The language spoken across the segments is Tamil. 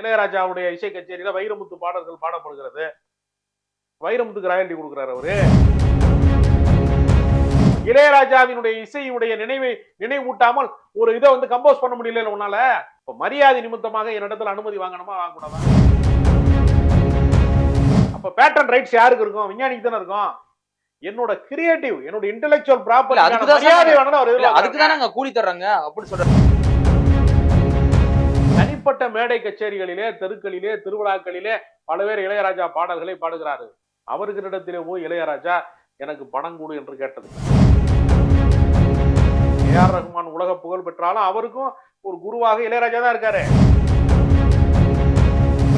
இளையராஜாவுடைய இசை கச்சேரியில வைரமுத்து பாடல்கள் பாடப்படுகிறது. வைரமுத்துக்கு ராயல்டி கொடுக்குறாரு அவரு. இளையராஜாவினுடைய இசையுடைய நினைவை நினைவூட்டாமல் ஒரு இதை வந்து கம்போஸ் பண்ண முடியல உன்னால. இப்ப மரியாதை நிமித்தமாக என்னிடத்துல அனுமதி வாங்கணுமா வாங்கக்கூடாதா? அப்ப பேட்டன் ரைட்ஸ் யாருக்கு இருக்கும்? விஞ்ஞானிக்கு தானே இருக்கும். என்னோட கிரியேட்டிவ் என்னோட இன்டெலெக்சுவல் இல்ல, அதுக்கு தான் ப்ராப்பர்ட்டி அதுக்கு. தானே கூலி தர்றாங்க அப்படி சொல்ற தனிப்பட்ட மேடை கச்சேரிகளிலே தெருக்களிலே திருவிழாக்களிலே பல பேர் இளையராஜா பாடல்களை பாடுகிறாரு அவர்களிடத்திலே போய் இளையராஜா எனக்கு பணம் கொடு என்று கேட்டது. ஏஆர் ரஹ்மான் உலக புகழ் பெற்றாலும் அவருக்கும் ஒரு குருவாக இளையராஜா தான் இருக்காரு.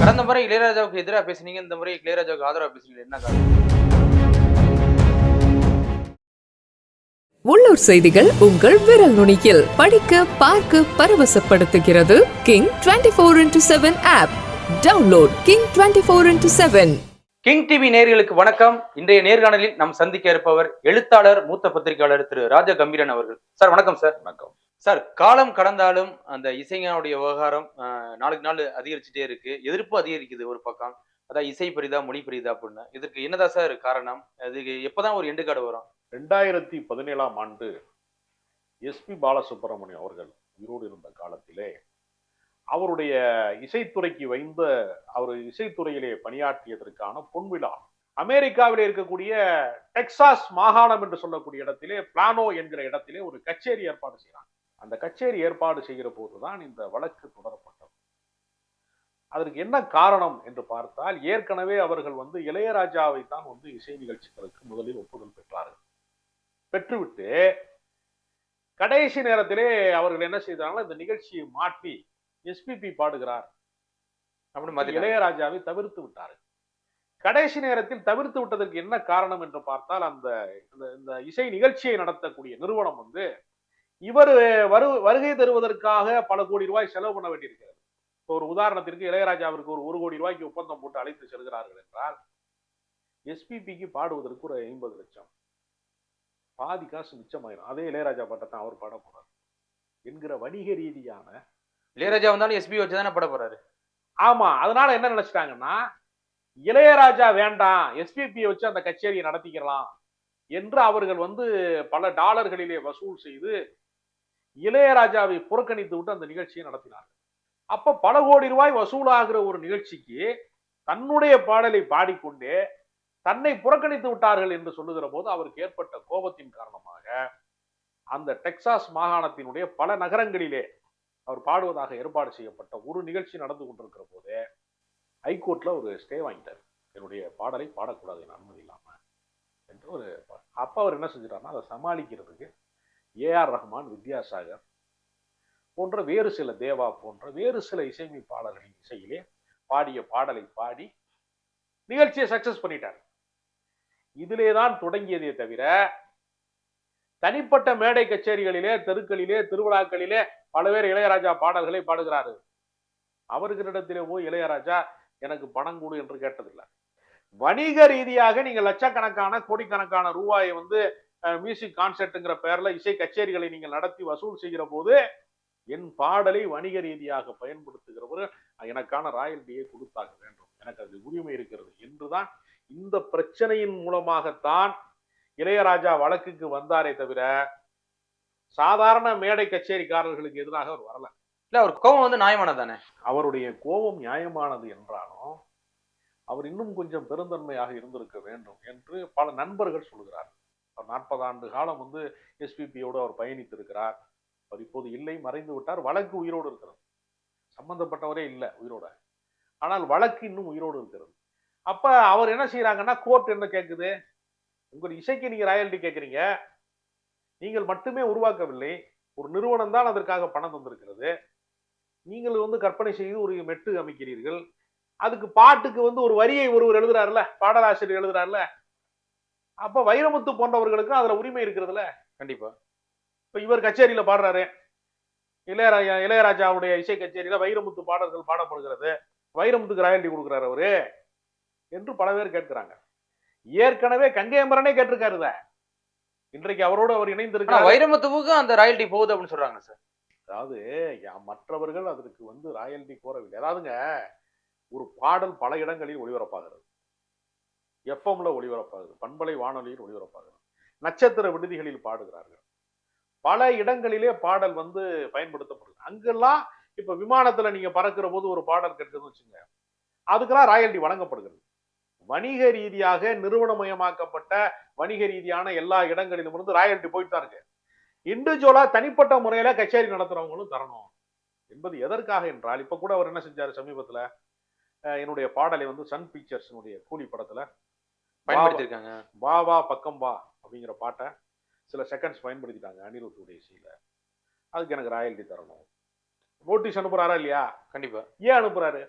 கடந்த முறை இளையராஜாவுக்கு எதிராக பேசுனீங்க இந்த முறை இளையராஜாவுக்கு ஆதரவா பேசுறீங்க என்ன காரணம்? உள்ளூர் செய்திகள் உங்கள் விரல் நுனியில். படிக்க பார்க்க பரவசப்படுத்துகிறது King twenty four into seven app download King twenty four into seven King TV நேயர்களுக்கு வணக்கம். இன்றைய நேர்காணலில் நாம் சந்திக்க இருப்பவர் எழுத்தாளர் மூத்த பத்திரிகையாளர் திரு ராஜ கம்பீரன் அவர்கள். சார் வணக்கம் சார். வணக்கம். சார் காலம் கடந்தாலும் அந்த இசைஞனுடைய விவகாரம் நாளுக்கு நாள் அதிகரிச்சுட்டே இருக்கு. எதிர்ப்பு அதிகரிக்குது ஒரு பக்கம். அதான் இசை பெரிதா மொழி பெரிதா அப்படின்னு. இதுக்கு என்னதான் சார் காரணம்? அதுக்கு எப்பதான் ஒரு எண்டு கார்டு வரும்? ரெண்டாயிரத்தி பதினேழாம் ஆண்டு எஸ்பி பாலசுப்ரமணியம் அவர்கள் உயிரோடு இருந்த காலத்திலே அவருடைய இசைத்துறைக்கு வைந்த அவர் இசைத்துறையிலே பணியாற்றியதற்கான பொன்விழா அமெரிக்காவிலே இருக்கக்கூடிய டெக்சாஸ் மாகாணம் என்று சொல்லக்கூடிய இடத்திலே பிளானோ என்கிற இடத்திலே ஒரு கச்சேரி ஏற்பாடு செய்கிறாங்க. அந்த கச்சேரி ஏற்பாடு செய்கிற போதுதான் இந்த வழக்கு தொடரப்பட்டது. அதற்கு என்ன காரணம் என்று பார்த்தால் ஏற்கனவே அவர்கள் வந்து இளையராஜாவை தான் வந்து இசை நிகழ்ச்சிகளுக்கு முதலில் ஒப்புதல் பெற்றார்கள். பெற்றுவிட்டு கடைசி நேரத்திலே அவர்கள் என்ன செய்தாங்கன்னா இந்த நிகழ்ச்சியை மாற்றி எஸ்பிபி பாடுகிறார். இளையராஜாவை தவிர்த்து விட்டார்கள். கடைசி நேரத்தில் தவிர்த்து விட்டதற்கு என்ன காரணம் என்று பார்த்தால் அந்த இந்த இசை நிகழ்ச்சியை நடத்தக்கூடிய நிறுவனம் வந்து இவர் வரு வருகை தருவதற்காக பல கோடி ரூபாய் செலவு பண்ண வேண்டியிருக்கிறது. இப்போ ஒரு உதாரணத்திற்கு இளையராஜாவிற்கு ஒரு ஒரு கோடி ரூபாய்க்கு ஒப்பந்தம் போட்டு அழைத்து செல்கிறார்கள் என்றால் எஸ்பிபிக்கு பாடுவதற்கு ஒரு ஐம்பது லட்சம். பாதி காசு மிச்சமாயிரும். அதே இளையராஜா பாட்டை தான் அவர் பாட போறார். என்கிற வணிக ரீதியான இளையராஜா வந்தாலும் எஸ்பி வச்சு தானே பட போறாரு. ஆமா அதனால என்ன நினைச்சிட்டாங்கன்னா இளையராஜா வேண்டாம் எஸ்பிபியை வச்சு அந்த கச்சேரியை நடத்திக்கலாம் என்று அவர்கள் வந்து பல டாலர்களிலே வசூல் செய்து இளையராஜாவை புறக்கணித்து விட்டு அந்த நிகழ்ச்சியை நடத்தினார்கள். அப்ப பல கோடி ரூபாய் வசூலாகிற ஒரு நிகழ்ச்சிக்கு தன்னுடைய பாடலை பாடிக்கொண்டே தன்னை புறக்கணித்து விட்டார்கள் என்று சொல்லுகிற போது அவருக்கு ஏற்பட்ட கோபத்தின் காரணமாக அந்த டெக்சாஸ் மாகாணத்தினுடைய பல நகரங்களிலே அவர் பாடுவதாக ஏற்பாடு செய்யப்பட்ட ஒரு நிகழ்ச்சி நடந்து கொண்டிருக்கிற போதே ஹைகோர்ட்ல ஒரு ஸ்டே வாங்கிட்டார். என்னுடைய பாடலை பாடக்கூடாது என் அனுமதி இல்லாமல் என்று ஒரு அப்போ அவர் என்ன செஞ்சிட்டாருன்னா அதை சமாளிக்கிறதுக்கு ஏஆர் ரஹ்மான் வித்யாசாகர் போன்ற வேறு சில தேவா போன்ற வேறு சில இசையமைப்பாளர்களின் இசையிலே பாடிய பாடலை பாடி நிகழ்ச்சியை சக்சஸ் பண்ணிட்டார். இதிலே தான் தொடங்கியதே தவிர தனிப்பட்ட மேடை கச்சேரிகளிலே தெருக்களிலே திருவிழாக்களிலே பல பேர் இளையராஜா பாடல்களை பாடுகிறாரு அவர்களிடத்திலே போய் இளையராஜா எனக்கு பணம் கொடு என்று கேட்டதில்லை. வணிக ரீதியாக நீங்கள் லட்சக்கணக்கான கோடிக்கணக்கான ரூபாயை வந்து மியூசிக் கான்சர்ட்டுங்கிற பெயர்ல இசை கச்சேரிகளை நீங்கள் நடத்தி வசூல் செய்கிற போது என் பாடலை வணிக ரீதியாக பயன்படுத்துகிறவர் எனக்கான ராயல்டியை கொடுத்தாக வேண்டும் எனக்கு அது உரிமை இருக்கிறது என்றுதான் இந்த பிரச்சனையின் மூலமாகத்தான் இளையராஜா வழக்குக்கு வந்தாரே தவிர சாதாரண மேடை கச்சேரிக்காரர்களுக்கு எதிராக அவர் வரல. இல்ல அவர் கோபம் வந்து நியாயமானது தானே அவருடைய கோபம் நியாயமானது என்றாலும் அவர் இன்னும் கொஞ்சம் பெருந்தன்மையாக இருந்திருக்க வேண்டும் என்று பல நண்பர்கள் சொல்கிறார்கள் அவர் நாற்பது ஆண்டு காலம் வந்து எஸ்பிபியோடு அவர் பயணித்திருக்கிறார். அவர் இப்போது இல்லை மறைந்து விட்டார். வழக்கு உயிரோடு இருக்கிறது. சம்பந்தப்பட்டவரே இல்லை உயிரோட. ஆனால் வழக்கு இன்னும் உயிரோடு இருக்கிறது. அப்ப அவர் என்ன செய்யறாங்கன்னா கோர்ட் என்ன கேட்குது உங்கள் இசைக்கு நீங்க ராயல்டி கேட்குறீங்க நீங்கள் மட்டுமே உருவாக்கவில்லை. ஒரு நிறுவனம் தான் அதற்காக பணம் தந்திருக்கிறது. நீங்கள் வந்து கற்பனை செய்து ஒரு மெட்டு அமைக்கிறீர்கள். அதுக்கு பாட்டுக்கு வந்து ஒரு வரியை ஒருவர் எழுதுறாருல பாடலாசிரியர் எழுதுறாருல அப்ப வைரமுத்து போன்றவர்களுக்கும் அதுல உரிமை இருக்கிறதுல கண்டிப்பா. இப்ப இவர் கச்சேரியில பாடுறாரு. இளையராஜா இளையராஜாவுடைய இசை கச்சேரியில வைரமுத்து பாடல்கள் பாடப்படுகிறது. வைரமுத்துக்கு ராயல்டி கொடுக்குறாரு அவரு. என்று பல பேர் கேட்கிறாங்க. ஏற்கனவே கங்கையம்பரனே கேட்டிருக்காரு இத. இன்றைக்கு அவரோடு அவர் இணைந்திருக்கிறார். வைரமுத்துவுக்கும் அந்த ராயல்டி போகுது அப்படின்னு சொல்றாங்க சார். அதாவது மற்றவர்கள் அதற்கு வந்து ராயல்டி கோரவில்லை. அதாவதுங்க ஒரு பாடல் பல இடங்களில் ஒளிபரப்பாகிறது. எஃப்எம்ல ஒளிபரப்பாகுது பண்பலை வானொலியில் ஒளிபரப்பாகுது நட்சத்திர விடுதிகளில் பாடுகிறார்கள். பல இடங்களிலே பாடல் வந்து பயன்படுத்தப்படுது. அங்கெல்லாம் இப்ப விமானத்துல நீங்க பறக்கிற போது ஒரு பாடல் கேட்குதுன்னு வச்சுங்க அதுக்கெல்லாம் ராயல்டி வழங்கப்படுகிறது. வணிக ரீதியாக நிறுவனமயமாக்கப்பட்ட வணிக ரீதியான எல்லா இடங்களிலும் இருந்து ராயல்டி போயிட்டு தான் இருக்கு இண்டிவிஜுவலா தனிப்பட்ட முறையில கச்சேரி நடத்துறவங்களும் தரணும். என்பது எதற்காக என்றால் இப்ப கூட அவர் என்ன செஞ்சாரு சமீபத்துல? என்னுடைய பாடலை வந்து சன் பிக்சர்ஸினுடைய கூலி படத்துல பயன்படுத்தியிருக்காங்க. வா வா பக்கம் வா அப்படிங்கிற பாட்டை சில செகண்ட்ஸ் பயன்படுத்திட்டாங்க அனிருத்துடைய இசையில அதுக்கு எனக்கு ராயல்டி தரணும். நோட்டீஸ் அனுப்புறாரா இல்லையா? கண்டிப்பா. ஏன் அனுப்புறாரு?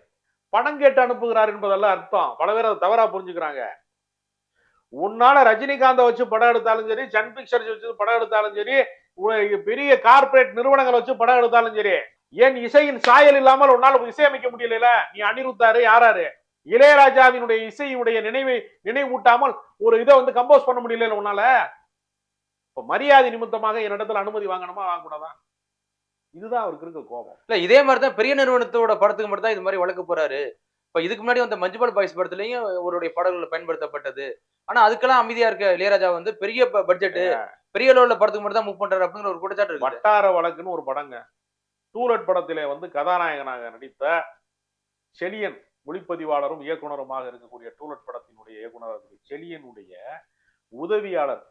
பணம் கேட்டு அனுப்புகிறார் என்பதெல்லாம் அர்த்தம். பல பேர் அதை தவறா புரிஞ்சுக்கிறாங்க. உன்னால ரஜினிகாந்தை வச்சு படம் எடுத்தாலும் சரி சன் பிக்சர்ஸ் வச்சு படம் எடுத்தாலும் சரி பெரிய கார்ப்பரேட் நிறுவனங்களை வச்சு படம் எடுத்தாலும் சரி ஏன் இசையின் சாயல் இல்லாமல் உன்னால இசையமைக்க முடியல நீ அனிருத்தாரு யாராரு? இளையராஜாவினுடைய இசையுடைய நினைவை நினைவூட்டாமல் ஒரு இதை வந்து கம்போஸ் பண்ண முடியல உன்னால? இப்ப மரியாதை நிமித்தமாக என்னிடத்துல அனுமதி வாங்கணுமா? வாங்கக்கூடாதா? இதுதான் அவருக்கு இருக்க கோபம். இல்ல இதே மாதிரி தான் பெரிய நிறுவனத்தோட படத்துக்கு மட்டும் தான் இது மாதிரி வழக்கு போறாரு. இப்ப இதுக்கு முன்னாடி வந்த மஞ்சுபால் பாய்ஸ் படத்துலயும் அவருடைய பாடல்கள் பயன்படுத்தப்பட்டது. ஆனா அதுக்கெல்லாம் அமைதியா இருக்க இளையராஜா வந்து பெரிய பட்ஜெட் பெரிய லெவல்ல படத்துக்கு மட்டும் தான் மூவ் பண்றாரு அப்படிங்கிற ஒரு குற்றச்சாட்டு இருக்கு வட்டார வழக்குன்னு ஒரு படங்க. டூலட் படத்திலே வந்து கதாநாயகனாக நடித்த செலியன் ஒளிப்பதிவாளரும் இயக்குனருமாக இருக்கக்கூடிய டூலட் படத்தினுடைய இயக்குனர் செலியனுடைய உதவியாளர்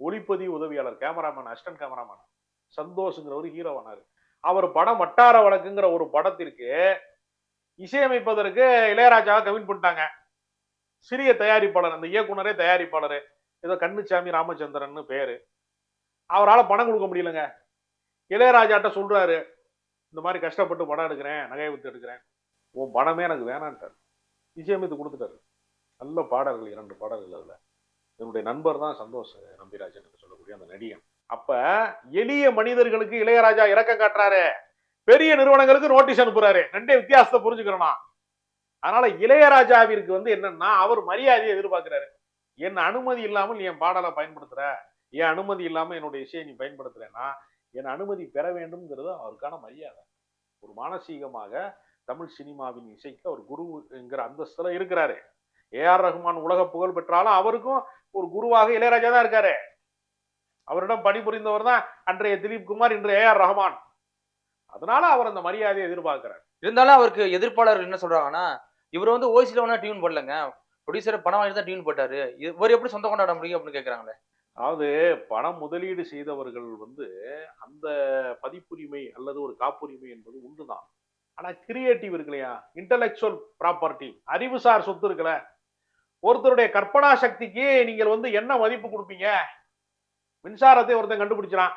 ஒளிப்பதிவு உதவியாளர் கேமராமேன் அசிஸ்டன்ட் கேமராமேன் சந்தோஷங்கிறவர் ஹீரோவானாரு அவர் படம் வட்டார வழக்குங்கிற ஒரு படத்திற்கு இசையமைப்பதற்கு இளையராஜாவை கமிட் பண்ணிட்டாங்க. சிறிய தயாரிப்பாளர் அந்த இயக்குனரே தயாரிப்பாளர். ஏதோ கண்ணுச்சாமி ராமச்சந்திரன் பேரு. அவரால் பணம் கொடுக்க முடியலங்க. இளையராஜாட்ட சொல்றாரு இந்த மாதிரி கஷ்டப்பட்டு படம் எடுக்கிறேன் நகை வித்து எடுக்கிறேன். உன் பணமே எனக்கு வேணான்ட்டார். இசையமைத்து கொடுத்துட்டாரு. நல்ல பாடல்கள் இரண்டு பாடல்கள் அதில். என்னுடைய நண்பர் தான் சந்தோஷ் நம்பிராஜன் சொல்லக்கூடிய அந்த நடிகன். அப்ப எளிய மனிதர்களுக்கு இளையராஜா இறக்கம் காட்டுறாரு. பெரிய நிறுவனங்களுக்கு நோட்டீஸ் அனுப்புறாரு. ரெண்டே வித்தியாசத்தை புரிஞ்சுக்கிறோம்? அதனால இளையராஜாவிற்கு வந்து என்னன்னா அவர் மரியாதையை எதிர்பார்க்கிறாரு. என் அனுமதி இல்லாமல் என் பாடலை பயன்படுத்துற. என் அனுமதி இல்லாமல் என்னுடைய இசையை நீ பயன்படுத்துறேன்னா என் அனுமதி பெற வேண்டும்ங்கிறது அவருக்கான மரியாதை. ஒரு மானசீகமாக தமிழ் சினிமாவின் இசைக்கு அவர் குரு என்கிற அந்தஸ்துல இருக்கிறாரு. ஏ ஆர் ரஹ்மான் உலக புகழ் பெற்றாலும் அவருக்கும் ஒரு குருவாக இளையராஜா தான் இருக்காரு. அவரிடம் பணிபுரிந்தவர் தான் அன்றைய திலீப் குமார் இன்றைய ஏ ஆர் ரஹ்மான். அதனால அவர் அந்த மரியாதையை எதிர்பார்க்கிறார். இருந்தாலும் அவருக்கு எதிர்ப்பாளர்கள் என்ன சொல்றாங்கன்னா இவர் வந்து ஓசில ஒன்னா டியூன் போடலங்க ப்ரொடியூசர் பணம் வாங்கி தான் டியூன் போட்டாரு. இவர் எப்படி சொந்தம் கொண்டாட முடியும் அப்படின்னு கேக்குறாங்களே. அதாவது பணம் முதலீடு செய்தவர்கள் வந்து அந்த பதிப்புரிமை அல்லது ஒரு காப்புரிமை என்பது உண்டுதான். ஆனா கிரியேட்டிவ் இருக்கு இல்லையா இன்டலெக்சுவல் ப்ராப்பர்ட்டி அறிவுசார் சொத்து இருக்குல்ல ஒருத்தருடைய கற்பனா சக்திக்கு நீங்கள் வந்து என்ன மதிப்பு கொடுப்பீங்க? மின்சாரத்தை ஒருத்தன் கண்டுபிடிச்சான்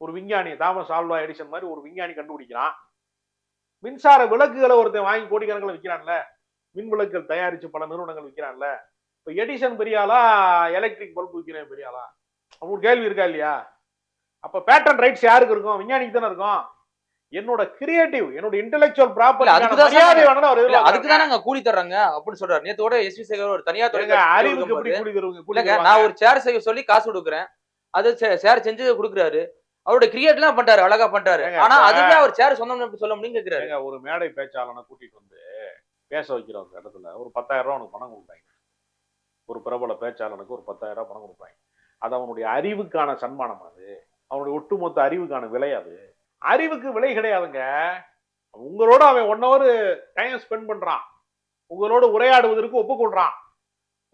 ஒரு விஞ்ஞானி தாமஸ் ஆல்வா எடிசன் மாதிரி ஒரு விஞ்ஞானி கண்டுபிடிக்கிறான். மின்சார விளக்குகளை ஒருத்தன் வாங்கி கோடிக்கணக்கில் விற்கிறான்ல மின் விளக்குகள் தயாரிச்சு பல நிறுவனங்கள் விற்கிறான்ல இப்ப எடிசன் பெரியாளா எலக்ட்ரிக் பல்ப் விற்கிறேன் பெரியாளா? உங்களுக்கு கேள்வி இருக்கா இல்லையா? அப்ப பேட்டன் ரைட்ஸ் யாருக்கு இருக்கும்? விஞ்ஞானிக்கு தானே இருக்கும். என்னோட கிரியேட்டிவ் என்னோட இன்டெலெக்சுவல் ப்ராப்பர்ட்டி அதுக்கு. தான் நாங்க கூலி தர்றாங்க அப்படின்னு சொல்றாரு. நேத்தோட எஸ் வி சேகர் ஒரு தனியார் அறிவுக்கு? நான் ஒரு சேர் செய்ய சொல்லி காசு கொடுக்குறேன். அது சேர் செஞ்சு கொடுக்குறாரு. அவரோட கிரியேட் எல்லாம் பண்றாரு அழகா பண்றாரு ஆனா அதுவே அவர் சேர் சொந்தம் சொல்ல முடியும் கேக்குறாரு. ஒரு மேடை பேச்சாளனை கூட்டிட்டு வந்து பேச வைக்கிற அந்த இடத்துல. ஒரு பத்தாயிரம் ரூபாய் அவனுக்கு பணம் கொடுப்பாங்க. ஒரு பிரபல பேச்சாளனுக்கு ஒரு பத்தாயிரம் ரூபாய் பணம் கொடுப்பாங்க. அது அவனுடைய அறிவுக்கான சன்மானம் அது. அவனுடைய ஒட்டுமொத்த அறிவுக்கான விலை அது. அறிவுக்கு விலை கிடையாதுங்க. உங்களோட அவன் ஒன் ஹவர் டைம் ஸ்பெண்ட் பண்றான். உங்களோட உரையாடுவதற்கு ஒப்புக்கொள்றான்.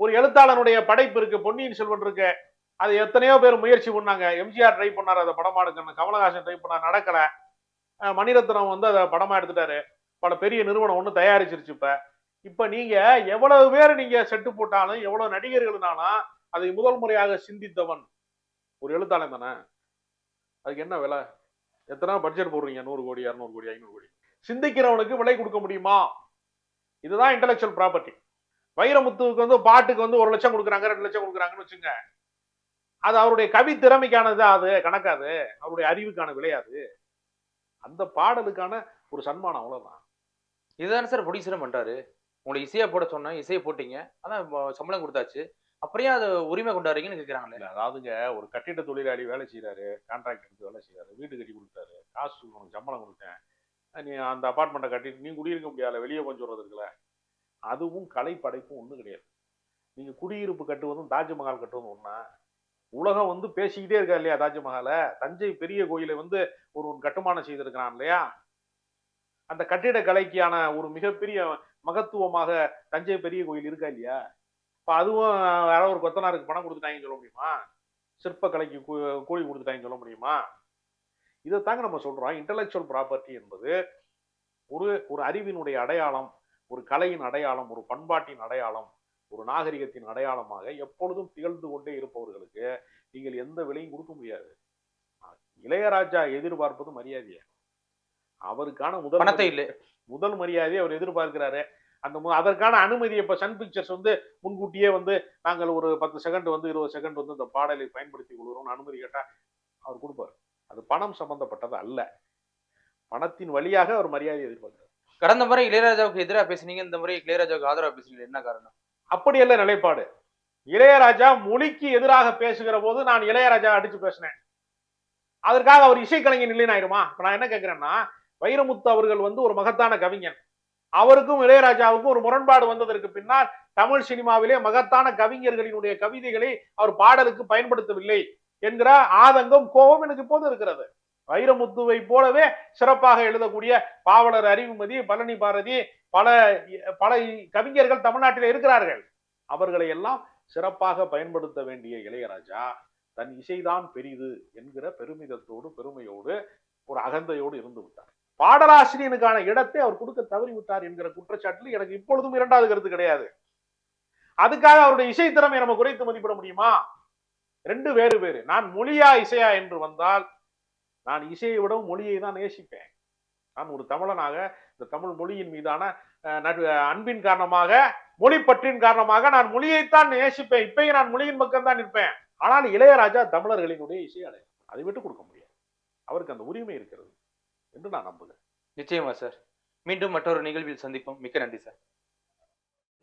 ஒரு எழுத்தாளனுடைய படைப்பு இருக்கு பொன்னியின் செல்வன் இருக்கு. அது எத்தனையோ பேர் முயற்சி பண்ணாங்க. எம்ஜிஆர் ட்ரை பண்ணார் அதை படமா எடுக்கணும் கமலஹாசன் ட்ரை பண்ணார் நடக்கல. மணிரத்னம் வந்து அதை படமா எடுத்துட்டாரு. பல பெரிய நிறுவனம் ஒன்று தயாரிச்சிருச்சு இப்ப. இப்ப நீங்க எவ்வளவு பேர் நீங்க செட்டு போட்டாலும் எவ்வளவு நடிகர்கள்னாலும் அதை முதல் முறையாக சிந்தித்தவன் ஒரு எழுத்தாளன் தானே. அதுக்கு என்ன விலை? எத்தனை பட்ஜெட் போடுறீங்க? நூறு கோடி இரநூறு கோடி ஐநூறு கோடி. சிந்திக்கிறவனுக்கு விலை கொடுக்க முடியுமா? இதுதான் இன்டெலெக்சுவல் ப்ராப்பர்ட்டி வைரமுத்துவுக்கு வந்து பாட்டுக்கு வந்து ஒரு லட்சம் கொடுக்குறாங்க ரெண்டு லட்சம் கொடுக்குறாங்கன்னு வச்சுங்க. அது அவருடைய கவி திறமைக்கானது அது கணக்காது அவருடைய அறிவுக்கான விலையாது அந்த பாடலுக்கான ஒரு சன்மானம் அவ்வளவுதான். இதுதானே சார் ப்ரொடியூசரும் பண்றாரு? உங்களை இசையை போட சொன்னேன் இசையை போட்டீங்க. அதான் சம்பளம் கொடுத்தாச்சு. ஏன் அது உரிமை கொண்டாடுறீங்கன்னு கேக்குறாங்களே? இல்ல அதாவதுங்க ஒரு கட்டிட தொழிலாளி வேலை செய்யறாரு கான்ட்ராக்ட் எடுத்து வேலை செய்யறாரு வீடு கட்டி கொடுத்தாரு காசு உனக்கு சம்பளம் கொடுத்தேன். நீ அந்த அபார்ட்மெண்ட்டை கட்டிட்டு நீ குடியிருக்க முடியாது வெளியே கொஞ்சம் இருக்குல்ல? அதுவும் கலை படைப்பும் ஒண்ணும் கிடையாது. நீங்க குடியிருப்பு கட்டுவதும் தாஜ்மஹால் கட்டுவதும் ஒண்ணா? உலகம் வந்து பேசிக்கிட்டே இருக்கா இல்லையா தாஜ்மஹாலை? தஞ்சை பெரிய கோயிலை வந்து ஒருவன் கட்டுமானம் செய்திருக்கிறான் இல்லையா? அந்த கட்டிட கலைக்கான ஒரு மிகப்பெரிய மகத்துவமாக தஞ்சை பெரிய கோயில் இருக்கா இல்லையா? இப்ப அதுவும் யாரோ ஒரு கொத்தனாருக்கு பணம் கொடுத்துட்டாங்கன்னு சொல்ல முடியுமா? சிற்ப கலைக்கு கூலி கொடுத்துட்டாங்கன்னு சொல்ல முடியுமா? இதை தாங்க நம்ம சொல்றோம். இன்டலெக்சுவல் ப்ராப்பர்ட்டி என்பது ஒரு ஒரு அறிவினுடைய அடையாளம் ஒரு கலையின் அடையாளம் ஒரு பண்பாட்டின் அடையாளம் ஒரு நாகரிகத்தின் அடையாளமாக எப்பொழுதும் திகழ்ந்து கொண்டே இருப்பவர்களுக்கு நீங்கள் எந்த விலையும் கொடுக்க முடியாது. இளையராஜா எதிர்பார்ப்பது மரியாதையை? அவருக்கான முதல் பணத்தை இல்லை. முதல் மரியாதையை அவர் எதிர்பார்க்கிறாரு. அந்த அதற்கான அனுமதி இப்ப சன் பிக்சர்ஸ் வந்து முன்கூட்டியே வந்து நாங்கள் ஒரு பத்து செகண்ட் வந்து இருபது செகண்ட் வந்து இந்த பாடலை பயன்படுத்தி கொள்கிறோம்னு அனுமதி கேட்டா அவர் கொடுப்பார். அது பணம் சம்பந்தப்பட்டது அல்ல. பணத்தின் வழியாக அவர் மரியாதை எதிர்பார்க்கிறார். கடந்த முறை இளையராஜாவுக்கு எதிராக பேசுனீங்க இந்த முறை இளையராஜாவுக்கு ஆதரவா பேசுனீங்க என்ன காரணம்? அப்படி அல்ல நிலைப்பாடு. இளையராஜா மொழிக்கு எதிராக பேசுகிற போது நான் இளையராஜா அடிச்சு பேசினேன். அதற்காக அவர் இசைக்கலைஞர் இல்லைன்னு ஆயிருமா? இப்ப நான் என்ன கேட்கிறேன்னா வைரமுத்து அவர்கள் வந்து ஒரு மகத்தான கவிஞன். அவருக்கும் இளையராஜாவுக்கும் ஒரு முரண்பாடு வந்ததற்கு பின்னால் தமிழ் சினிமாவிலே மகத்தான கவிஞர்களினுடைய கவிதைகளை அவர் பாடலுக்கு பயன்படுத்தவில்லை என்கிற ஆதங்கம் கோபம் எனக்கு இப்போது இருக்கிறது. வைரமுத்துவை போலவே சிறப்பாக எழுதக்கூடிய பாவலர் அறிவுமதி பழனி பாரதி பல பல கவிஞர்கள் தமிழ்நாட்டில் இருக்கிறார்கள். அவர்களை எல்லாம் சிறப்பாக பயன்படுத்த வேண்டிய இளையராஜா தன் இசைதான் பெரிது என்கிற பெருமிதத்தோடு பெருமையோடு ஒரு அகந்தையோடு இருந்து விட்டார். பாடலாசிரியனுக்கான இடத்தை அவர் கொடுக்க தவறி விட்டார் என்கிற குற்றச்சாட்டில் எனக்கு இப்பொழுதும் இரண்டாவது கருத்து கிடையாது. அதுக்காக அவருடைய இசை திறமை நம்ம குறைத்து மதிப்பிட முடியுமா? ரெண்டு வேறு வேறு. நான் மொழியா இசையா என்று வந்தால் நான் இசையை விடவும் மொழியை தான் நேசிப்பேன். நான் ஒரு தமிழனாக இந்த தமிழ் மொழியின் மீதான அன்பின் காரணமாக மொழி பற்றின் காரணமாக நான் மொழியைத்தான் நேசிப்பேன். இப்பயும் நான் மொழியின் பக்கம் தான் நிற்பேன். ஆனால் இளையராஜா தமிழர்களினுடைய இசை அடையாளம் அதை விட்டு கொடுக்க முடியாது. அவருக்கு அந்த உரிமை இருக்கிறது என்று நான் நம்புகிறேன். நிச்சயமா சார். மீண்டும் மற்றொரு நிகழ்வில் சந்திப்போம். மிக்க நன்றி சார்.